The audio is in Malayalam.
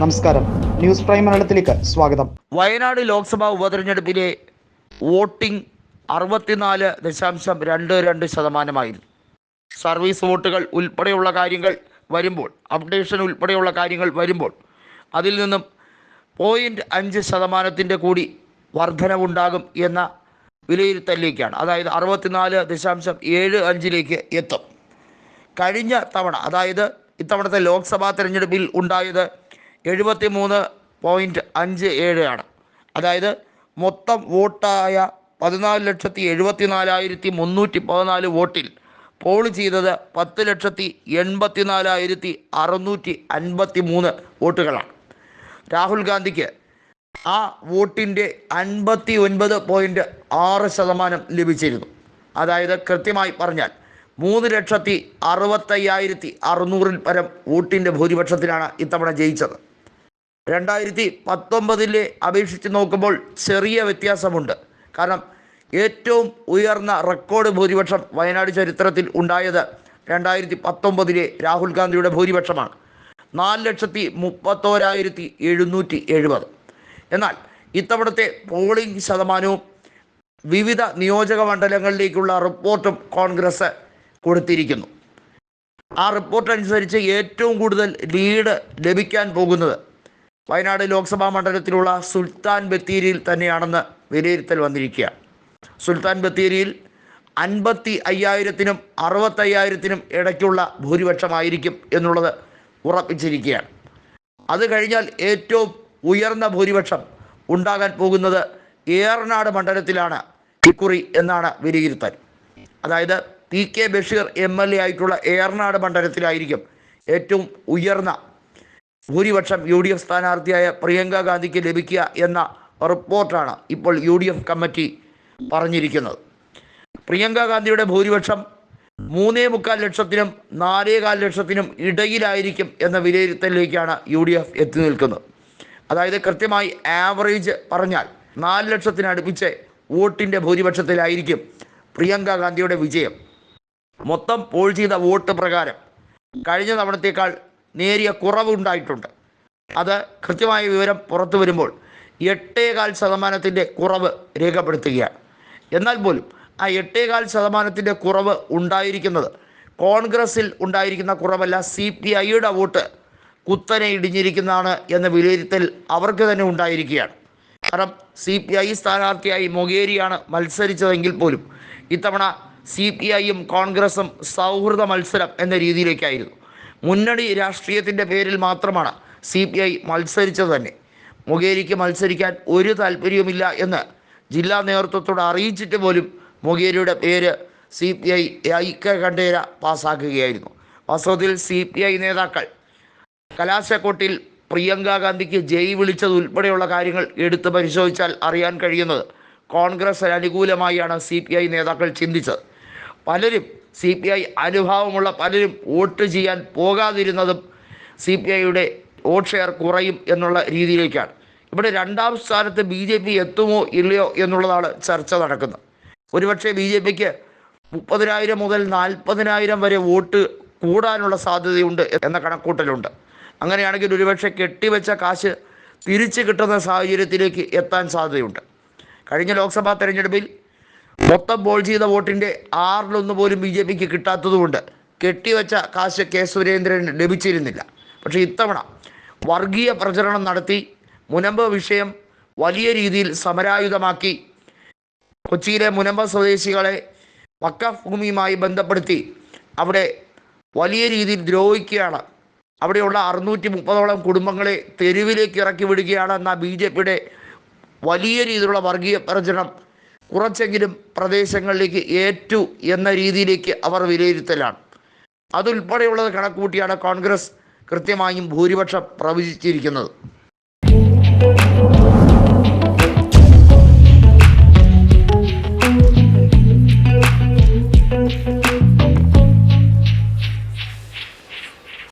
നമസ്കാരം. ന്യൂസ് പ്രൈം മലയാളത്തിലേക്ക് സ്വാഗതം. വയനാട് ലോക്സഭാ ഉപതെരഞ്ഞെടുപ്പിലെ വോട്ടിംഗ് അറുപത്തിനാല് ദശാംശം രണ്ട് രണ്ട് ശതമാനമായിരുന്നു സർവീസ് വോട്ടുകൾ ഉൾപ്പെടെയുള്ള കാര്യങ്ങൾ വരുമ്പോൾ അപ്ഡേഷൻ ഉൾപ്പെടെയുള്ള കാര്യങ്ങൾ വരുമ്പോൾ അതിൽ നിന്നും പോയിന്റ് അഞ്ച് ശതമാനത്തിന്റെ കൂടി വർധനവുണ്ടാകും എന്ന വിലയിരുത്തലിലേക്കാണ്. അതായത് അറുപത്തിനാല് ദശാംശം ഏഴ് അഞ്ചിലേക്ക് എത്തും. കഴിഞ്ഞ തവണ അതായത് ഇത്തവണത്തെ ലോക്സഭാ തെരഞ്ഞെടുപ്പിൽ ഉണ്ടായത് എഴുപത്തി മൂന്ന് പോയിന്റ് അഞ്ച് ഏഴ് ആണ്. അതായത് മൊത്തം വോട്ടായ പതിനാല് ലക്ഷത്തി എഴുപത്തി നാലായിരത്തി മുന്നൂറ്റി പതിനാല് വോട്ടിൽ പോൾ ചെയ്തത് പത്ത് ലക്ഷത്തി എൺപത്തി നാലായിരത്തി അറുന്നൂറ്റി അൻപത്തി മൂന്ന് വോട്ടുകളാണ്. രാഹുൽ ഗാന്ധിക്ക് ആ വോട്ടിന്റെ അൻപത്തി ഒൻപത് പോയിന്റ് ആറ് ശതമാനം ലഭിച്ചിരുന്നു. അതായത് കൃത്യമായി പറഞ്ഞാൽ മൂന്ന് ലക്ഷത്തി അറുപത്തയ്യായിരത്തി അറുന്നൂറിൽ പരം വോട്ടിന്റെ ഭൂരിപക്ഷത്തിലാണ് ഇത്തവണ ജയിച്ചത്. രണ്ടായിരത്തി പത്തൊമ്പതിലെ അപേക്ഷിച്ച് നോക്കുമ്പോൾ ചെറിയ വ്യത്യാസമുണ്ട്. കാരണം ഏറ്റവും ഉയർന്ന റെക്കോർഡ് ഭൂരിപക്ഷം വയനാട് ചരിത്രത്തിൽ ഉണ്ടായത് രണ്ടായിരത്തി പത്തൊമ്പതിലെ രാഹുൽ ഗാന്ധിയുടെ ഭൂരിപക്ഷമാണ്. നാല് ലക്ഷത്തി മുപ്പത്തോരായിരത്തി എഴുന്നൂറ്റി എഴുപത്. എന്നാൽ ഇത്തവണത്തെ പോളിംഗ് ശതമാനവും വിവിധ നിയോജക മണ്ഡലങ്ങളിലേക്കുള്ള റിപ്പോർട്ടും കോൺഗ്രസ് കൊടുത്തിരിക്കുന്നു. ആ റിപ്പോർട്ട് അനുസരിച്ച് ഏറ്റവും കൂടുതൽ ലീഡ് ലഭിക്കാൻ പോകുന്നത് വയനാട് ലോക്സഭാ മണ്ഡലത്തിലുള്ള സുൽത്താൻ ബത്തേരിയിൽ തന്നെയാണെന്ന് വിലയിരുത്തൽ വന്നിരിക്കുക. സുൽത്താൻ ബത്തേരിയിൽ അൻപത്തി അയ്യായിരത്തിനും അറുപത്തയ്യായിരത്തിനും ഇടയ്ക്കുള്ള ഭൂരിപക്ഷമായിരിക്കും എന്നുള്ളത് ഉറപ്പിച്ചിരിക്കുകയാണ്. അത് കഴിഞ്ഞാൽ ഏറ്റവും ഉയർന്ന ഭൂരിപക്ഷം ഉണ്ടാകാൻ പോകുന്നത് ഏറനാട് മണ്ഡലത്തിലാണ് ഇക്കുറി എന്നാണ് വിലയിരുത്തൽ. അതായത് P K Basheer M L A ആയിട്ടുള്ള ഏറനാട് മണ്ഡലത്തിലായിരിക്കും ഏറ്റവും ഉയർന്ന ഭൂരിപക്ഷം യു ഡി എഫ് സ്ഥാനാർത്ഥിയായ പ്രിയങ്ക ഗാന്ധിക്ക് ലഭിക്കുക എന്ന റിപ്പോർട്ടാണ് ഇപ്പോൾ യു ഡി എഫ് കമ്മിറ്റി പറഞ്ഞിരിക്കുന്നത്. പ്രിയങ്ക ഗാന്ധിയുടെ ഭൂരിപക്ഷം മൂന്നേ മുക്കാൽ ലക്ഷത്തിനും നാലേകാൽ ലക്ഷത്തിനും ഇടയിലായിരിക്കും എന്ന വിലയിരുത്തലിലേക്കാണ് യു ഡി എഫ് എത്തി നിൽക്കുന്നത്. അതായത് കൃത്യമായി ആവറേജ് പറഞ്ഞാൽ നാല് ലക്ഷത്തിനടുപ്പിച്ച് വോട്ടിന്റെ ഭൂരിപക്ഷത്തിലായിരിക്കും പ്രിയങ്ക ഗാന്ധിയുടെ വിജയം. മൊത്തം പോൾ ചെയ്ത വോട്ട് പ്രകാരം കഴിഞ്ഞ തവണത്തേക്കാൾ നേരിയ കുറവുണ്ടായിട്ടുണ്ട്. അത് കൃത്യമായ വിവരം പുറത്തു വരുമ്പോൾ എട്ടേകാൽ ശതമാനത്തിന്റെ കുറവ് രേഖപ്പെടുത്തുകയാണ്. എന്നാൽ പോലും ആ എട്ടേകാൽ ശതമാനത്തിന്റെ കുറവ് ഉണ്ടായിരിക്കുന്നത് കോൺഗ്രസിൽ ഉണ്ടായിരിക്കുന്ന കുറവല്ല സി പി ഐയുടെ വോട്ട് കുത്തനെ ഇടിഞ്ഞിരിക്കുന്നതാണ് എന്ന വിലയിരുത്തൽ അവർക്ക് തന്നെ ഉണ്ടായിരിക്കുകയാണ്. കാരണം സി പി ഐ സ്ഥാനാർത്ഥിയായി മൊഗേരിയാണ് മത്സരിച്ചതെങ്കിൽ പോലും ഇത്തവണ സി പി ഐയും കോൺഗ്രസും സൗഹൃദ മത്സരം എന്ന രീതിയിലേക്കായിരുന്നു. മുന്നണി രാഷ്ട്രീയത്തിന്റെ പേരിൽ മാത്രമാണ് സി പി ഐ മത്സരിച്ചത് തന്നെ. മുഖേരിക്ക് മത്സരിക്കാൻ ഒരു താല്പര്യവുമില്ല എന്ന് ജില്ലാ നേതൃത്വത്തോട് അറിയിച്ചിട്ട് പോലും മുഖേരിയുടെ പേര് സി പി ഐ ഐക്യ കണ്ടേര പാസ്സാക്കുകയായിരുന്നു വാസ്തവത്തിൽ സി പി ഐ നേതാക്കൾ കലാശക്കൊട്ടിൽ പ്രിയങ്ക ഗാന്ധിക്ക് ജയ് വിളിച്ചത് ഉൾപ്പെടെയുള്ള കാര്യങ്ങൾ എടുത്ത് പരിശോധിച്ചാൽ അറിയാൻ കഴിയുന്നത് കോൺഗ്രസ് അനുകൂലമായാണ് സി പി ഐ നേതാക്കൾ ചിന്തിച്ചത്. പലരും സി പി ഐ അനുഭാവമുള്ള പലരും വോട്ട് ചെയ്യാൻ പോകാതിരുന്നതും സി പി ഐയുടെ വോട്ട് ഷെയർ കുറയും എന്നുള്ള രീതിയിലേക്കാണ്. ഇവിടെ രണ്ടാം സ്ഥാനത്ത് ബി ജെ പി എത്തുമോ ഇല്ലയോ എന്നുള്ളതാണ് ചർച്ച നടക്കുന്നത്. ഒരുപക്ഷെ ബി ജെ പിക്ക് മുപ്പതിനായിരം മുതൽ നാൽപ്പതിനായിരം വരെ വോട്ട് കൂടാനുള്ള സാധ്യതയുണ്ട് എന്ന കണക്കൂട്ടലുണ്ട്. അങ്ങനെയാണെങ്കിൽ ഒരുപക്ഷെ കെട്ടിവെച്ച കാശ് തിരിച്ചു കിട്ടുന്ന സാഹചര്യത്തിലേക്ക് എത്താൻ സാധ്യതയുണ്ട്. കഴിഞ്ഞ ലോക്സഭാ തെരഞ്ഞെടുപ്പിൽ മൊത്തം പോൾ ചെയ്ത വോട്ടിന്റെ ആറിലൊന്ന് പോലും ബി ജെ പിക്ക് കിട്ടാത്തതുകൊണ്ട് കെട്ടിവെച്ച കാശ് കെ സുരേന്ദ്രന് ലഭിച്ചിരുന്നില്ല. പക്ഷേ ഇത്തവണ വർഗീയ പ്രചരണം നടത്തി മുനമ്പ് വിഷയം വലിയ രീതിയിൽ സമരായുധമാക്കി. കൊച്ചിയിലെ മുനമ്പ സ്വദേശികളെ വക്കഫ് ഭൂമിയുമായി ബന്ധപ്പെടുത്തി അവിടെ വലിയ രീതിയിൽ ദ്രോഹിക്കുകയാണ്. അവിടെയുള്ള അറുന്നൂറ്റി മുപ്പതോളം കുടുംബങ്ങളെ തെരുവിലേക്ക് ഇറക്കി വിടുകയാണെന്ന ബി ജെ പിയുടെ വലിയ രീതിയിലുള്ള വർഗീയ പ്രചരണം കുറച്ചെങ്കിലും പ്രദേശങ്ങളിലേക്ക് ഏറ്റു എന്ന രീതിയിലേക്ക് അവർ വിലയിരുത്തലാണ്. അതുൾപ്പെടെയുള്ളത് കണക്കുകൂട്ടിയാണ് കോൺഗ്രസ് കൃത്യമായും ഭൂരിപക്ഷം പ്രവചിച്ചിരിക്കുന്നത്.